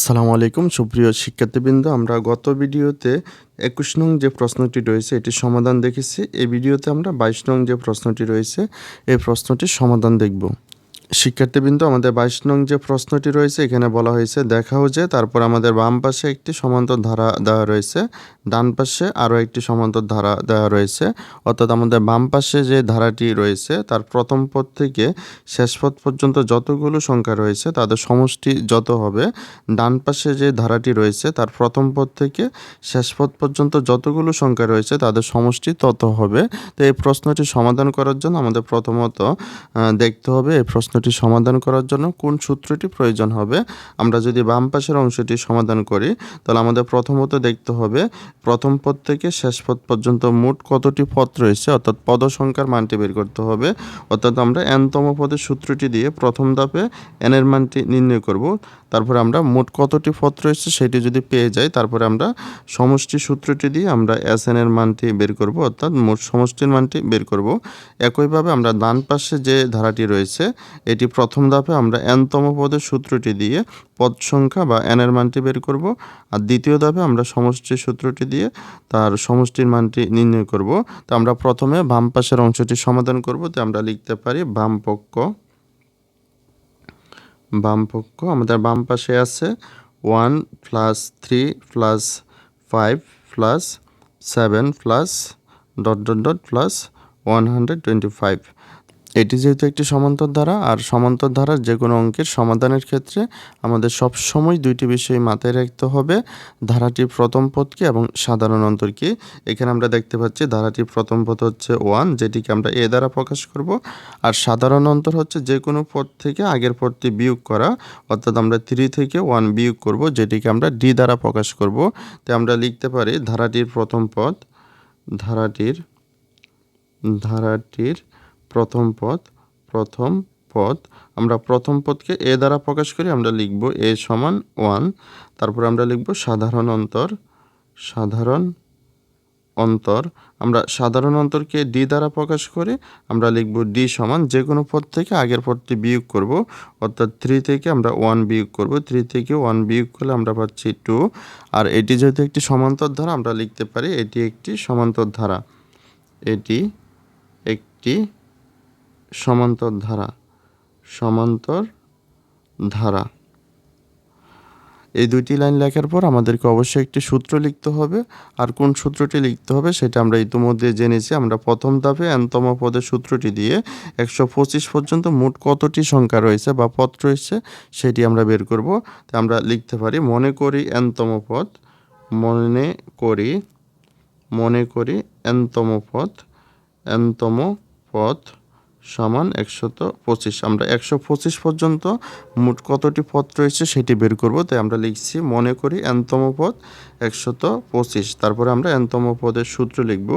আসসালামু আলাইকুম। সুপ্রিয় শিক্ষার্থীবৃন্দ, আমরা গত ভিডিওতে একুশ নং যে প্রশ্নটি রয়েছে, এটির সমাধান দেখেছি। এই ভিডিওতে আমরা বাইশ নং যে প্রশ্নটি রয়েছে, এই প্রশ্নটির সমাধান দেখব। শিক্ষার্থীবৃন্দ, আমাদের বাইশ নং যে প্রশ্নটি রয়েছে, এখানে বলা হয়েছে, দেখাও যে, তারপর আমাদের বাম পাশে একটি সমান্তর ধারা দেওয়া রয়েছে, ডান পাশে আরও একটি সমান্তর ধারা দেওয়া রয়েছে, অর্থাৎ আমাদের বাম পাশে যে ধারাটি রয়েছে, তার প্রথম পদ থেকে শেষ পদ পর্যন্ত যতগুলো সংখ্যা রয়েছে, তাদের সমষ্টি যত হবে, ডান পাশে যে ধারাটি রয়েছে, তার প্রথম পদ থেকে শেষ পদ পর্যন্ত যতগুলো সংখ্যা রয়েছে, তাদের সমষ্টি তত হবে। তো এই প্রশ্নটি সমাধান করার জন্য আমাদের প্রথমত দেখতে হবে, এই প্রশ্নটি সমাধান করার জন্য কোন সূত্রটি প্রয়োজন হবে? আমরা যদি বাম পাশের অংশটি সমাধান করি, তাহলে আমাদের প্রথমত দেখতে হবে, প্রথম পদ থেকে শেষ পদ পর্যন্ত মোট কতটি পদ রয়েছে? অর্থাৎ পদ সংখ্যার মানটি বের করতে হবে। অর্থাৎ আমরা এনতম পদের সূত্রটি দিয়ে প্রথম ধাপে এনের মানটি নির্ণয় করব। তারপরে আমরা মোট কতটি পদ রয়েছে সেটি যদি পেয়ে যাই, তারপরে আমরা সমষ্টি সূত্রটি দিয়ে আমরা এস এন এর মানটি বের করব, অর্থাৎ মোট সমষ্টির মানটি বের করব। একইভাবে আমরা ডান পাশে যে ধারাটি রয়েছে, এটি প্রথম ধাপে আমরা এনতম পদের সূত্রটি দিয়ে পদ সংখ্যা বা এন এর মানটি বের করব, আর দ্বিতীয় ধাপে আমরা সমষ্টির সূত্রটি দিয়ে তার সমষ্টির মানটি নির্ণয় করব। তো আমরা প্রথমে বাম পাশের অংশটি সমাধান করব, তো আমরা লিখতে পারি বাম পক্ষ বাম পক্ষ, আমাদের বাম পাশে আছে one plus three plus five plus seven plus dot dot dot plus one hundred twenty five. এটি যেহেতু একটি সমান্তর ধারা, আর সমান্তর ধারার যে কোনো অঙ্কের সমাধানের ক্ষেত্রে আমাদের সব সময় দুইটি বিষয় মাথায় রাখতে হবে, ধারাটির প্রথম পদ কি এবং সাধারণ অন্তর কি এখানে আমরা দেখতে পাচ্ছি ধারাটির প্রথম পদ হচ্ছে ওয়ান, যেটিকে আমরা এ দ্বারা প্রকাশ করব, আর সাধারণ অন্তর হচ্ছে যে কোনো পদ থেকে আগের পদটি বিয়োগ করা, অর্থাৎ আমরা থ্রি থেকে ওয়ান বিয়োগ করব, যেটিকে আমরা ডি দ্বারা প্রকাশ করব। তাই আমরা লিখতে পারি ধারাটির প্রথম পদ, ধারাটির ধারাটির প্রথম পদ প্রথম পদ। আমরা প্রথম পদকে এ দ্বারা প্রকাশ করি, আমরা লিখব এ সমান ওয়ান। তারপর আমরা লিখব সাধারণ অন্তর সাধারণ অন্তর। আমরা সাধারণ অন্তরকে ডি দ্বারা প্রকাশ করে, আমরা লিখব ডি সমান যে কোনো পদ থেকে আগের পদটি বিয়োগ করব। অর্থাৎ থ্রি থেকে আমরা ওয়ান বিয়োগ করব। থ্রি থেকে ওয়ান বিয়োগ করলে আমরা পাচ্ছি টু আর এটি যেহেতু একটি সমান্তর ধারা, আমরা লিখতে পারি এটি একটি সমান্তর ধারা। এটি একটি সমান্তর ধারা সমান্তর ধারা এই দুইটি লাইন লেখার পর আমাদেরকে অবশ্যই একটি সূত্র লিখতে হবে। আর কোন সূত্রটি লিখতে হবে সেটা আমরা ইতিমধ্যে জেনেছি। আমরা প্রথম ধাপে এনতম পদের সূত্রটি দিয়ে একশো পঁচিশ পর্যন্ত মোট কতটি সংখ্যা রয়েছে বা পদ রয়েছে সেটি আমরা বের করব। তো আমরা লিখতে পারি, মনে করি এনতম পদ, মনে করি মনে করি এনতম পদ এনতম পদ। সমান একশত পঁচিশ। আমরা একশো পঁচিশ পর্যন্ত মোট কতটি পদ রয়েছে সেটি বের করব, তাই আমরা লিখছি, মনে করি এনতম পদ একশত পঁচিশ। তারপরে আমরা এনতম পদের সূত্র লিখব।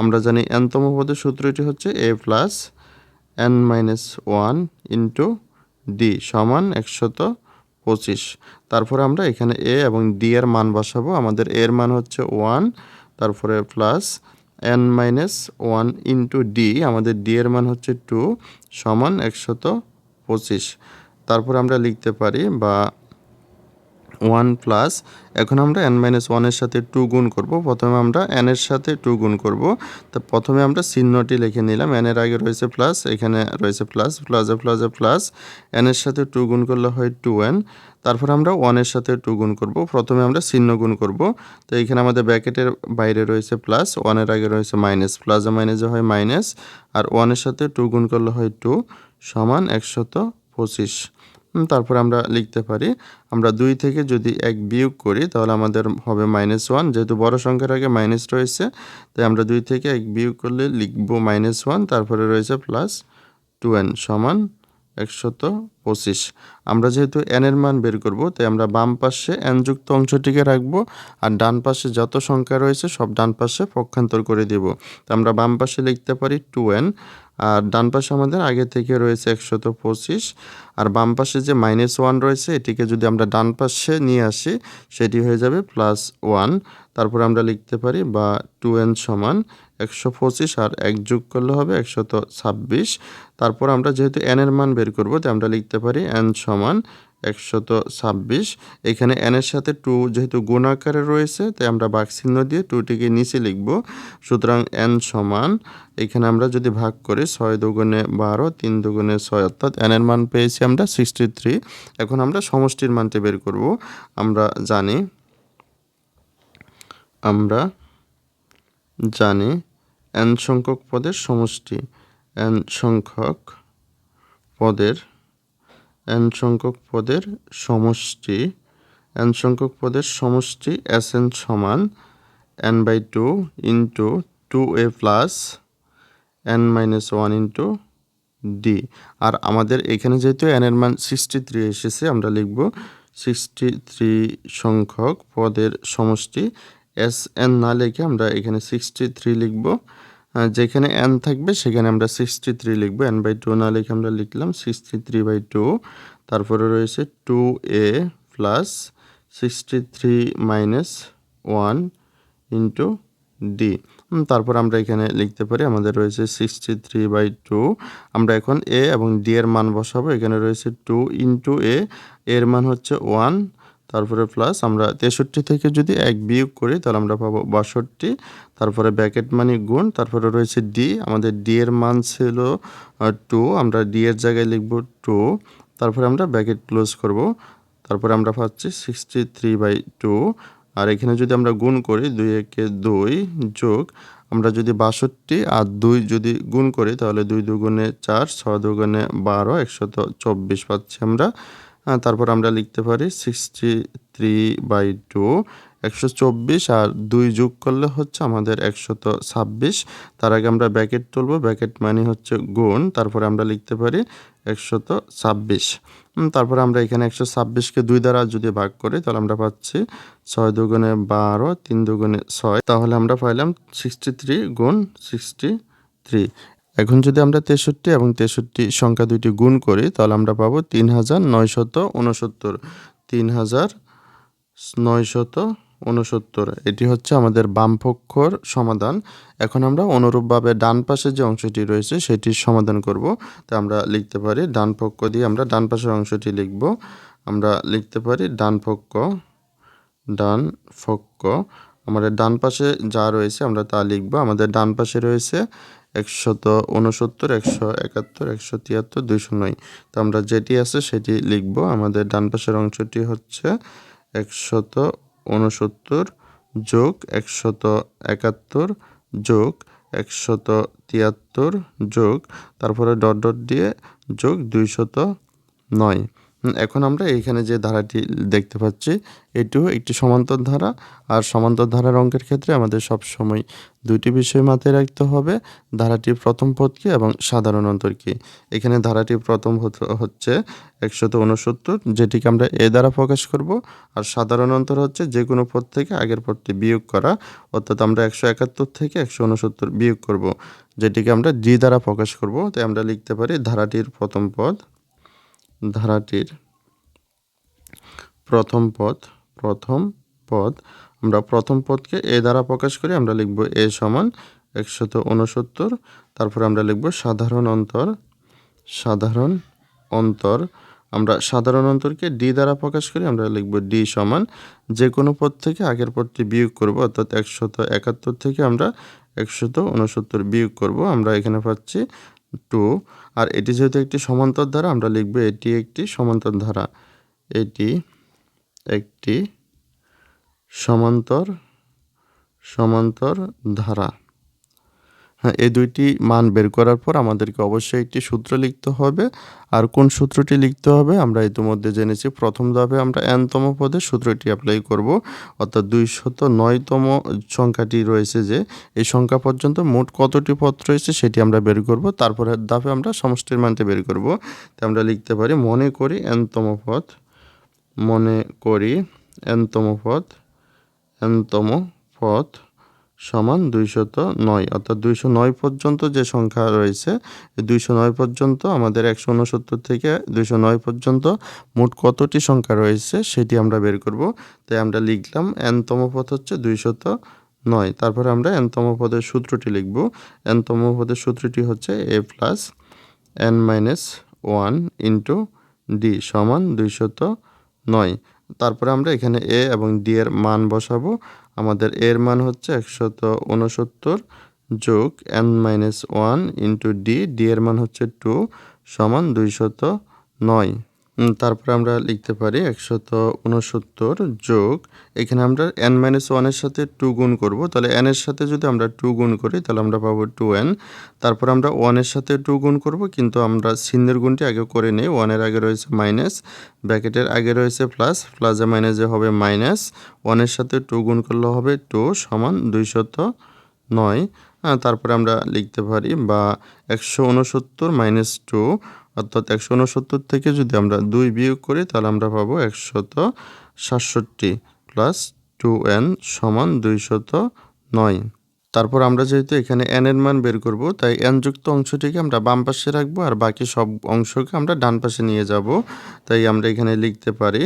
আমরা জানি এনতম পদের সূত্রটি হচ্ছে A plus N minus one into D সমান একশত পঁচিশ। তারপরে আমরা এখানে এ এবং ডি এর মান বসাবো। আমাদের এর মান হচ্ছে ওয়ান, তারপরে plus N minus one into D আমাদের ডি এর মান হচ্ছে টু সমান একশত পঁচিশ। তারপর আমরা লিখতে পারি বা ওয়ান প্লাস এখন আমরা এন মাইনাস ওয়ানের সাথে টু গুণ করব। প্রথমে আমরা এন এর সাথে টু গুণ করব। তো প্রথমে আমরা চিহ্নটি লিখে নিলাম। এন এর আগে রয়েছে প্লাস এখানে রয়েছে প্লাস প্লাসে প্লাসে প্লাস এন এর সাথে টু গুণ করলে হয় টু এন তারপর আমরা ওয়ানের সাথে টু গুণ করব। প্রথমে আমরা চিহ্ন গুণ করব। তো এখানে আমাদের ব্যাকেটের বাইরে রয়েছে প্লাস ওয়ানের আগে রয়েছে মাইনাস প্লাসে মাইনাসে হয় মাইনাস আর ওয়ানের সাথে টু গুণ করলে হয় টু সমান একশত পঁচিশ। তারপর আমরা লিখতে পারি। আমরা দুই থেকে যদি এক বিয়োগ করি, তাহলে আমাদের হবে মাইনাস ওয়ান যেহেতু বড় সংখ্যার আগে মাইনাস রয়েছে, তাই আমরা দুই থেকে এক বিয়োগ করলে লিখব মাইনাস ওয়ান তারপরে রয়েছে প্লাস টু সমান একশত পঁচিশ। আমরা যেহেতু এন এর মান বের করব, তাই আমরা বাম পাশে এন যুক্ত অংশটিকে রাখব আর ডান পাশে যত সংখ্যা রয়েছে সব ডান পাশে পক্ষান্তর করে দেব। তো আমরা বাম পাশে লিখতে পারি টু এন আর ডান পাশে আমাদের আগে থেকে রয়েছে একশত পঁচিশ আর বাম পাশে যে মাইনাস ওয়ান রয়েছে, এটিকে যদি আমরা ডান পাশে নিয়ে আসি, সেটি হয়ে যাবে প্লাস ওয়ান তারপর আমরা লিখতে পারি বা টু এন সমান একশো পঁচিশ আর এক যোগ করলে হবে একশত ছাব্বিশ। তারপর আমরা যেহেতু এন এর মান বের করব, তাই আমরা লিখতে পারি এন সমান একশত ছাব্বিশ। এখানে এনের সাথে টু যেহেতু গুণ আকারে রয়েছে, তাই আমরা বাক চিহ্ন দিয়ে টুটিকে নিচে লিখব। সুতরাং এন সমান, এখানে আমরা যদি ভাগ করি ছয় দুগুণে বারো, তিন দুগুণে ছয়, অর্থাৎ এনের মান পেয়েছি আমরা সিক্সটি থ্রি এখন আমরা সমষ্টির মানটি বের করব। আমরা জানি আমরা জানি এন সংখ্যক পদের সমষ্টি। এন সংখ্যক পদের এন সংখ্যক পদের সমষ্টি এন সংখ্যক পদের সমষ্টি এস এন সমান N by two into two A plus N minus one into D আর আমাদের এখানে যেহেতু এন এর মান সিক্সটি থ্রি এসেছে, আমরা লিখব সিক্সটি থ্রি সংখ্যক পদের সমষ্টি এস এন না লিখে আমরা এখানে সিক্সটি থ্রি লিখব। যেখানে এন থাকবে, সেখানে আমরা সিক্সটি থ্রি লিখব। এন বাই টু না লিখে আমরা লিখলাম সিক্সটি থ্রি বাই টু তারপরে রয়েছে two A plus sixty three minus one into D তারপর আমরা এখানে লিখতে পারি, আমাদের রয়েছে সিক্সটি থ্রি বাই টু আমরা এখন এ এবং ডি এর মান বসাবো। এখানে রয়েছে টু ইন্টু এ এর মান হচ্ছে ওয়ান তারপরে প্লাস আমরা তেষট্টি থেকে যদি এক বিয়োগ করি, তাহলে আমরা পাবো বাষট্টি। তারপরে ব্যাকেট মানি গুণ, তারপরে রয়েছে ডি আমাদের ডি এর মান ছিল টু আমরা ডি এর জায়গায় লিখব টু তারপরে আমরা ব্যাকেট ক্লোজ করব। তারপরে আমরা পাচ্ছি সিক্সটি থ্রি বাই টু আর এখানে যদি আমরা গুণ করি, দুই একে দুই যোগ, আমরা যদি বাষট্টি আর দুই যদি গুণ করি, তাহলে দুই দুগুণে চার ছয় দুগুণে বারো, একশত চব্বিশ পাচ্ছি আমরা। তারপর আমরা লিখতে পারি সিক্সটি থ্রি বাই টু একশো চব্বিশ, আর দুই যোগ করলে হচ্ছে আমাদের একশত ছাব্বিশ। তার আগে আমরা ব্যাকেট তুলবো ব্যাকেট মানে হচ্ছে গুণ, তারপরে আমরা লিখতে পারি একশত ছাব্বিশ। তারপরে আমরা এখানে একশো ছাব্বিশকে দুই দ্বারা যদি ভাগ করি, তাহলে আমরা পাচ্ছি ছয় দুগুণে বারো, তিন দুগুণে ছয়। তাহলে আমরা পাইলাম সিক্সটি থ্রি গুণ সিক্সটি থ্রি এখন যদি আমরা তেষট্টি এবং তেষট্টি সংখ্যা দুইটি গুণ করি, তাহলে আমরা পাবো তিন হাজার নয়শত উনসত্তর। তিন হাজার নয়শত উনসত্তর, এটি হচ্ছে আমাদের বামপক্ষর সমাধান। এখন আমরা অনুরূপভাবে ডান পাশে যে অংশটি রয়েছে সেটির সমাধান করব। তা আমরা লিখতে পারি ডান পক্ষ দিয়ে আমরা ডান পাশের অংশটি লিখব। আমরা লিখতে পারি ডান পক্ষ ডান পক্ষ। আমাদের ডান পাশে যা রয়েছে আমরা তা লিখব। আমাদের ডান পাশে রয়েছে একশত উনসত্তর একশো একাত্তর, একশো তিয়াত্তর, দুইশো নয়। তো আমরা যেটি আছে সেটি লিখব। আমাদের ডান পাশের অংশটি হচ্ছে একশত উনসত্তর যোগ একশত একাত্তর যোগ একশত তিয়াত্তর যোগ, তারপরে ডট ডট দিয়ে যোগ দুইশত নয়। এখন আমরা এইখানে যে ধারাটি দেখতে পাচ্ছি, এটিও একটি সমান্তর ধারা। আর সমান্তর ধারার অঙ্কের ক্ষেত্রে আমাদের সব সময় দুইটি বিষয় মাথায় রাখতে হবে, ধারাটির প্রথম পদ এবং সাধারণ অন্তর কি। এখানে ধারাটির প্রথম হচ্ছে একশত উনসত্তর যেটিকে আমরা এ দ্বারা প্রকাশ করব। আর সাধারণ অন্তর হচ্ছে যে কোনো পদ থেকে আগের পদটি বিয়োগ করা, অর্থাৎ আমরা একশো একাত্তর থেকে একশো উনসত্তর বিয়োগ করব, যেটিকে আমরা ডি দ্বারা প্রকাশ করব। তাই আমরা লিখতে পারি ধারাটির প্রথম পদ ধারাটির প্রথম পদ প্রথম পদ। আমরা প্রথম পদকে এ দ্বারা প্রকাশ করি, আমরা লিখব এ সমান একশত উনসত্তর তারপরে আমরা লিখব সাধারণ অন্তর সাধারণ অন্তর। আমরা সাধারণ অন্তরকে ডি দ্বারা প্রকাশ করি, আমরা লিখব ডি সমান যে কোনো পদ থেকে আগের পদটি বিয়োগ করব, অর্থাৎ একশত একাত্তর থেকে আমরা একশত উনসত্তর বিয়োগ করব। আমরা এখানে পাচ্ছি টু। আর এটি যেহেতু একটি সমান্তর ধারা, আমরা লিখব এটি একটি সমান্তর ধারা। এটি একটি সমান্তর সমান্তর ধারা। হ্যাঁ এই দুইটি মান বের করার পর আমাদেরকে অবশ্যই একটি সূত্র লিখতে হবে। আর কোন সূত্রটি লিখতে হবে আমরা ইতিমধ্যে জেনেছি। প্রথম ধাপে আমরা এনতম পদে সূত্রটি অ্যাপ্লাই করব। অর্থাৎ দুইশত নয়তম সংখ্যাটি রয়েছে যে, এই সংখ্যা পর্যন্ত মোট কতটি পদ রয়েছে সেটি আমরা বের করব। তারপরে ধাপে আমরা সমষ্টির মানটি বের করব। তাই আমরা লিখতে পারি, মনে করি এনতম পদ মনে করি এনতম পদ এনতম পদ সমান দুইশত নয়, অর্থাৎ দুইশো নয় পর্যন্ত যে সংখ্যা রয়েছে দুইশো নয় পর্যন্ত আমাদের একশো উনসত্তর থেকে দুইশো নয় পর্যন্ত মোট কতটি সংখ্যা রয়েছে সেটি আমরা বের করব। তাই আমরা লিখলাম এনতম পদ হচ্ছে দুইশত নয়, তারপরে আমরা এনতম পদের সূত্রটি লিখব। এনতম পদের সূত্রটি হচ্ছে A plus N minus one into D সমান দুইশত নয়। তারপরে আমরা এখানে এ এবং ডি এর মান বসাবো। আমাদের এর মান হচ্ছে একশত উনসত্তর যোগ N minus one into D D এর মান হচ্ছে টু সমান দুইশত নয়। তারপরে আমরা লিখতে পারি একশত উনসত্তর যোগ। এখানে আমরা এন মাইনাস ওয়ানের সাথে টু গুণ করব। তাহলে এন এর সাথে যদি আমরা টু গুণ করি, তাহলে আমরা পাবো টু এন তারপর আমরা ওয়ানের সাথে টু গুণ করব, কিন্তু আমরা চিহ্নের গুণটি আগে করে নিই। ওয়ানের আগে রয়েছে মাইনাস ব্র্যাকেটের আগে রয়েছে প্লাস প্লাসে মাইনাসে হবে মাইনাস ওয়ানের সাথে টু গুণ করলে হবে টু সমান দুইশত নয়। তারপরে আমরা লিখতে পারি বা একশো উনসত্তর মাইনাস টু অর্থাৎ একশো উনসত্তর থেকে যদি আমরা দুই বিয়োগ করি, তাহলে আমরা পাবো একশত সাতষট্টি প্লাস টু এন সমান দুইশত নয়। তারপর আমরা যেহেতু এখানে এন এর মান বের করব, তাই এন যুক্ত অংশটিকে আমরা বাম পাশে রাখব আর বাকি সব অংশকে আমরা ডান পাশে নিয়ে যাব। তাই আমরা এখানে লিখতে পারি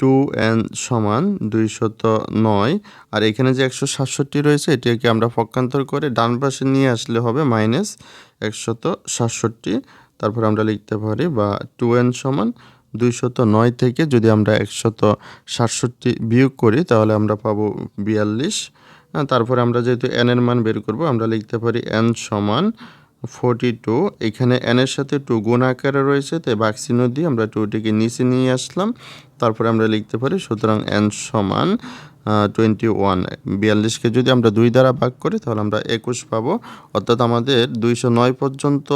টু এন সমান দুইশত নয়। আর এখানে যে একশো সাতষট্টি রয়েছে, এটিকে আমরা পক্ষান্তর করে ডান পাশে নিয়ে আসলে হবে মাইনাস একশত সাতষট্টি তারপর আমরা লিখতে পারি বা টু এন সমান দুইশত নয় থেকে যদি আমরা একশত সাতষট্টি বিয়োগ করি, তাহলে আমরা পাবো বিয়াল্লিশ। তারপরে আমরা যেহেতু এন এর মান বের করব, আমরা লিখতে পারি এন সমান ফোরটি টু এখানে এন এর সাথে টু গুণ আকারে রয়েছে, তাই বাক্সিনো দিয়ে আমরা টুটিকে নিচে নিয়ে আসলাম। তারপরে আমরা লিখতে পারি, সুতরাং এন সমান টোয়েন্টি ওয়ান বিয়াল্লিশকে যদি আমরা দুই দ্বারা ভাগ করি, তাহলে আমরা একুশ পাবো। অর্থাৎ আমাদের দুইশো নয় পর্যন্ত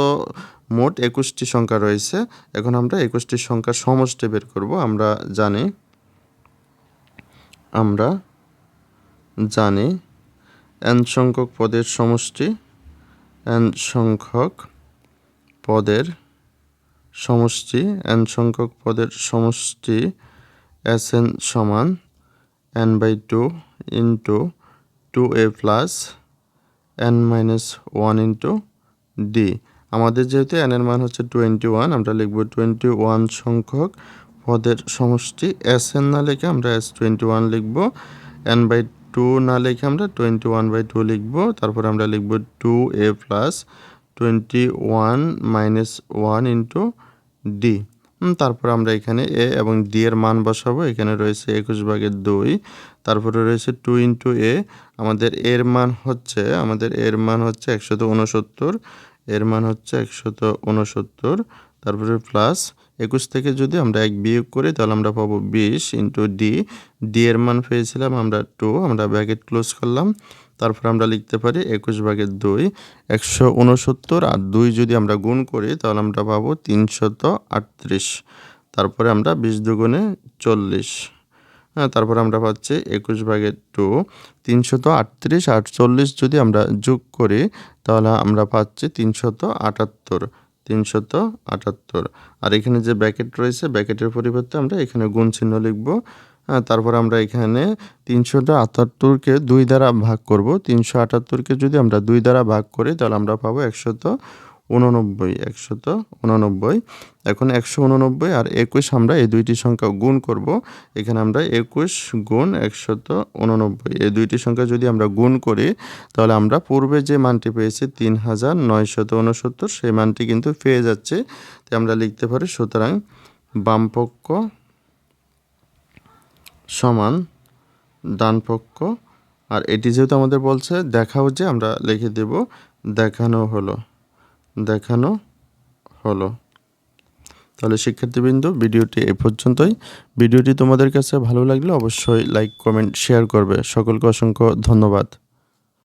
মোট একুশটি সংখ্যা রয়েছে। এখন আমরা একুশটি সংখ্যা সমষ্টি বের করব। আমরা জানি আমরা জানি এন সংখ্যক পদের সমষ্টি এন সংখ্যক পদের সমষ্টি এন সংখ্যক পদের সমষ্টি এস এন সমান N by two into two A plus N minus one into D. আমাদের যেহেতু এন এর মান হচ্ছে টোয়েন্টি ওয়ান আমরা লিখব টোয়েন্টি ওয়ান সংখ্যক পদের সমষ্টি এস এন না লিখে আমরা এস টোয়েন্টি ওয়ান লিখব এন বাই টু না লিখে আমরা টোয়েন্টি ওয়ান বাই টু লিখব, তারপর আমরা লিখব two A plus twenty one minus one into D তারপর আমরা এখানে এ এবং ডি এর মান বসাবো, এখানে রয়েছে একুশ ভাগের দুই, তারপরে রয়েছে টু ইন্টু এ আমাদের এর মান হচ্ছে, আমাদের এর মান হচ্ছে একশত উনসত্তর এর মান হচ্ছে একশত উনসত্তর তারপরে প্লাস একুশ থেকে যদি আমরা এক বিয়োগ করি, তাহলে আমরা পাবো বিশ ইন্টু ডি ডি এর মান পেয়েছিলাম আমরা টু আমরা ব্যাকেট ক্লোজ করলাম। তারপর আমরা লিখতে পারি একুশ ভাগের দুই একশো উনসত্তর আর দুই যদি আমরা গুণ করি, তাহলে আমরা পাবো তিনশত আটত্রিশ। তারপরে আমরা বিশ দুগুণে চল্লিশ। হ্যাঁ তারপর আমরা পাচ্ছি একুশ ভাগের টু তিনশত আটত্রিশ আটচল্লিশ যদি আমরা যোগ করি, তাহলে আমরা পাচ্ছি তিনশত আটাত্তর তিনশত আটাত্তর। আর এখানে যে ব্যাকেট রয়েছে ব্যাকেটের পরিবর্তে আমরা এখানে গুণ চিহ্ন লিখব। হ্যাঁ তারপর আমরা এখানে তিনশোটা আটাত্তরকে দুই দ্বারা ভাগ করব। তিনশো আটাত্তরকে যদি আমরা দুই দ্বারা ভাগ করি, তাহলে আমরা পাবো একশত উননব্বই একশত উননব্বই এখন একশো উননব্বই আর একুশ আমরা এই দুইটি সংখ্যা গুণ করব। এখানে আমরা একুশ গুণ একশত উননব্বই এই দুইটি সংখ্যা যদি আমরা গুণ করি, তাহলে আমরা পূর্বে যে মানটি পেয়েছি তিন হাজার নয়শত উনসত্তর সেই মানটি কিন্তু পেয়ে যাচ্ছে। তাই আমরা লিখতে পারি সুতরাং বামপক্ষ সমান ডানপক্ষ। আর এটি যেহেতু আমাদের বলছে, দেখাও যে আমরা লিখে দেব, দেখানো হলো। দেখানো হলো। তাহলে শিক্ষার্থীবৃন্দ, ভিডিওটি এ পর্যন্তই। ভিডিওটি তোমাদের কাছে ভালো লাগলে অবশ্যই লাইক কমেন্ট শেয়ার করবে। সকলকে অসংখ্য ধন্যবাদ।